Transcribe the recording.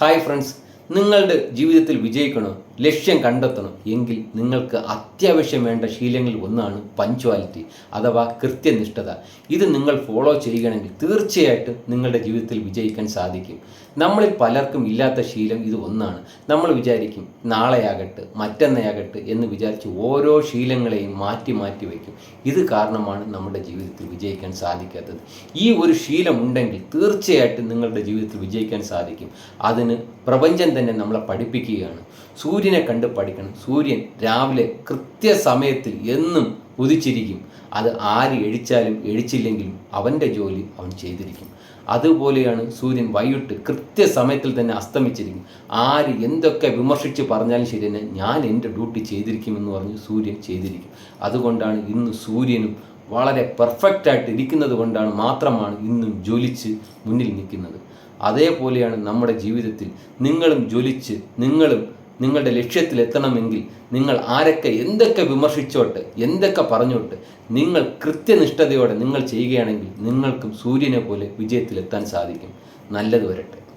Hi friends നിങ്ങളുടെ ജീവിതത്തിൽ വിജയിക്കണോ? ലക്ഷ്യം കണ്ടെത്തണം. എങ്കിൽ നിങ്ങൾക്ക് അത്യാവശ്യം വേണ്ട ശീലങ്ങളിൽ ഒന്നാണ് പഞ്ച്വാലിറ്റി അഥവാ കൃത്യനിഷ്ഠത. ഇത് നിങ്ങൾ ഫോളോ ചെയ്യുകയാണെങ്കിൽ തീർച്ചയായിട്ടും നിങ്ങളുടെ ജീവിതത്തിൽ വിജയിക്കാൻ സാധിക്കും. നമ്മളിൽ പലർക്കും ഇല്ലാത്ത ശീലം ഇത് ഒന്നാണ്. നമ്മൾ വിചാരിക്കും നാളെയാകട്ടെ മറ്റന്നയാകട്ടെ എന്ന് വിചാരിച്ച് ഓരോ ശീലങ്ങളെയും മാറ്റി മാറ്റി വയ്ക്കും. ഇത് കാരണമാണ് നമ്മുടെ ജീവിതത്തിൽ വിജയിക്കാൻ സാധിക്കാത്തത്. ഈ ഒരു ശീലം ഉണ്ടെങ്കിൽ തീർച്ചയായിട്ടും നിങ്ങളുടെ ജീവിതത്തിൽ വിജയിക്കാൻ സാധിക്കും. അതിന് പ്രപഞ്ചം തന്നെ നമ്മളെ പഠിപ്പിക്കുകയാണ്. സൂര്യനെ കണ്ട് പഠിക്കണം. സൂര്യൻ രാവിലെ കൃത്യസമയത്തിൽ എന്നും ഉദിച്ചിരിക്കും. അത് ആര് എഴിച്ചാലും എഴിച്ചില്ലെങ്കിലും അവന്റെ ജോലി അവൻ ചെയ്തിരിക്കും. അതുപോലെയാണ് സൂര്യൻ വൈകിട്ട് കൃത്യസമയത്തിൽ തന്നെ അസ്തമിച്ചിരിക്കും. ആര് എന്തൊക്കെ വിമർശിച്ച് പറഞ്ഞാലും ശരി തന്നെ ഞാൻ എന്റെ ഡ്യൂട്ടി ചെയ്തിരിക്കുമെന്ന് പറഞ്ഞ് സൂര്യൻ ചെയ്തിരിക്കും. അതുകൊണ്ടാണ് ഇന്ന് സൂര്യനും വളരെ പെർഫെക്റ്റായിട്ട് ഇരിക്കുന്നത് കൊണ്ടാണ് മാത്രമാണ് ഇന്നും ജ്വലിച്ച് മുന്നിൽ നിൽക്കുന്നത്. അതേപോലെയാണ് നമ്മുടെ ജീവിതത്തിൽ നിങ്ങളും ജ്വലിച്ച് നിങ്ങളും നിങ്ങളുടെ ലക്ഷ്യത്തിലെത്തണമെങ്കിൽ നിങ്ങൾ ആരൊക്കെ എന്തൊക്കെ വിമർശിച്ചോട്ട് എന്തൊക്കെ പറഞ്ഞോട്ട് നിങ്ങൾ കൃത്യനിഷ്ഠതയോടെ നിങ്ങൾ ചെയ്യുകയാണെങ്കിൽ നിങ്ങൾക്കും സൂര്യനെ പോലെ വിജയത്തിലെത്താൻ സാധിക്കും. നല്ലത് വരട്ടെ.